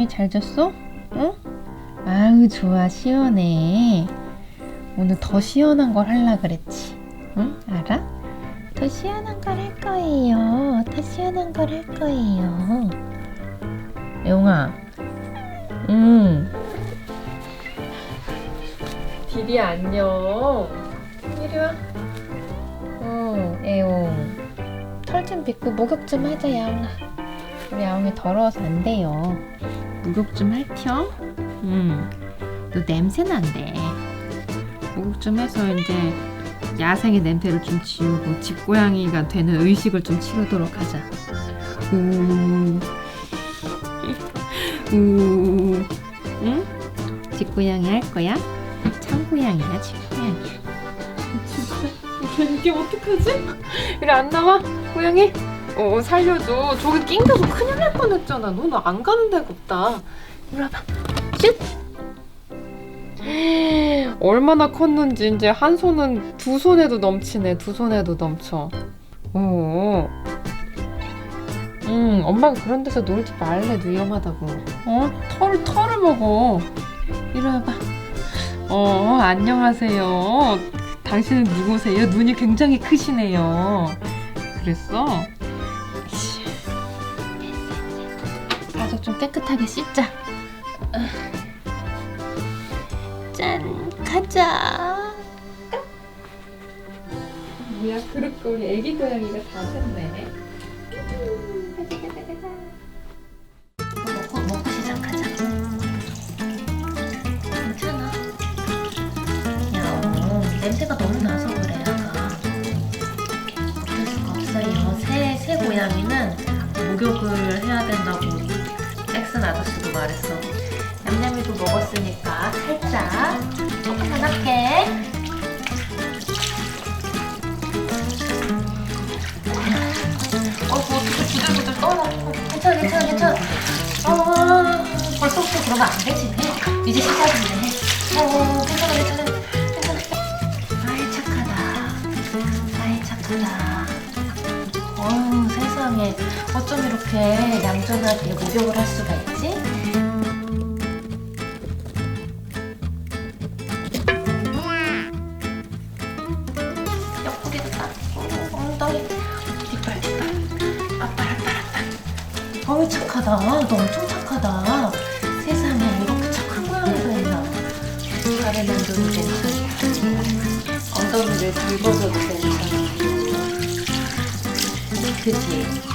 영이 잘 잤어? 응? 아우 좋아 시원해. 오늘 더 시원한 걸 할라 그랬지. 응? 알아? 더 시원한 걸 할 거예요. 더 시원한 걸 할 거예요. 영아. 응. 디디 안녕. 이리 와. 응, 애용. 털좀 빗고 목욕 좀 하자, 야옹아. 우리 야옹이 더러워서 안 돼요. 목욕 좀 할 겸? 응. 너 냄새 난대. 목욕 좀 해서 이제 야생의 냄새를 좀 지우고 집고양이가 되는 의식을 좀 치르도록 하자. 우. 우. 응? 집고양이 할 거야? 참고양이야, 집고양이야. 진짜 이게 어떡하지? 이래 안 나와? 고양이? 어 살려줘. 저기 낑겨서 큰일 날 뻔했잖아. 너는 안 가는 데가 없다. 이리 와봐. 슛. 얼마나 컸는지 이제 한 손은 두 손에도 넘치네. 두 손에도 넘쳐. 오. 음, 엄마가 그런 데서 놀지 말래. 위험하다고. 어? 털, 털을 먹어. 이리 와봐. 어, 안녕하세요. 당신은 누구세요? 눈이 굉장히 크시네요. 그랬어? 가서 좀 깨끗하게 씻자. 짠, 가자. 뭐야, 그릇 거 우리 애기 고양이가 다 샜네. 먹고 먹고 시작하자. 괜찮아. 야, 어, 냄새가 너무 나서 그래, 아까. 어쩔 수가 없어요. 새, 새 고양이는 목욕을 해야 된다고 잭슨 아저씨도 말했어. 냠냠이도 먹었으니까 살짝 조금만 할게. 어, 뭐 어떻게 부들부들 떨어. 어, 괜찮아, 괜찮아, 괜찮아. 어, 벌써부터 그러면 안 되지. 이제 시작인데. 어, 괜찮아, 괜찮아. 어쩜 이렇게 얌전하게 목욕을 할 수가 있지? 옆구리도 닦고, 엉덩이, 뒷발. 아빠, 아빠, 아빠. 어우, 착하다. 너 엄청 착하다. 세상에, 이렇게 착한 고양이가 있나. 발에 만져도 괜찮고, 엉덩이를 긁어줘도 괜찮고. 그치?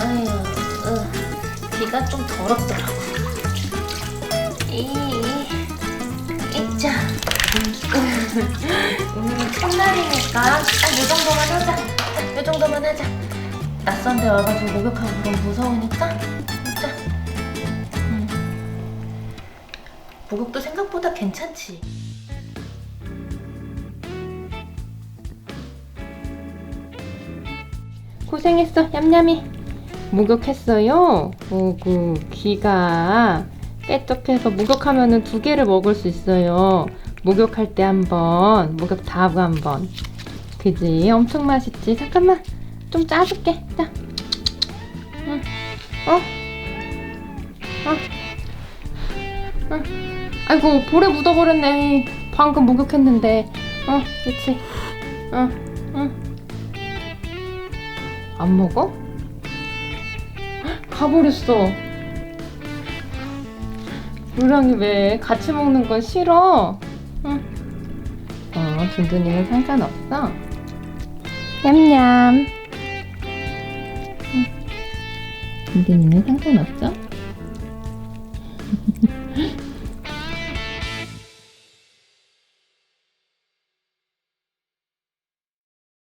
아유 어, 귀가 좀 더럽더라고. 이 이자. 음, 첫날이니까 딱이 정도만 하자. 이 정도만 하자. 낯선 데 와가지고 목욕하고 그럼 무서우니까 진짜 음. 목욕도 생각보다 괜찮지? 고생했어 얌얌이 목욕했어요 오구 귀가 빼떡해서 목욕하면은 두 개를 먹을 수 있어요 목욕할 때 한 번 목욕 다 하고 한 번 그지 엄청 맛있지 잠깐만 좀 짜줄게 자 응. 어? 어? 응. 아이고 볼에 묻어버렸네 방금 목욕했는데 어 그치 어 응. 안 먹어? 헉, 가버렸어. 우랑이 왜 같이 먹는 건 싫어? 응. 어, 둔둔이는 상관없어. 냠냠. 응. 둔둔이는 상관없죠?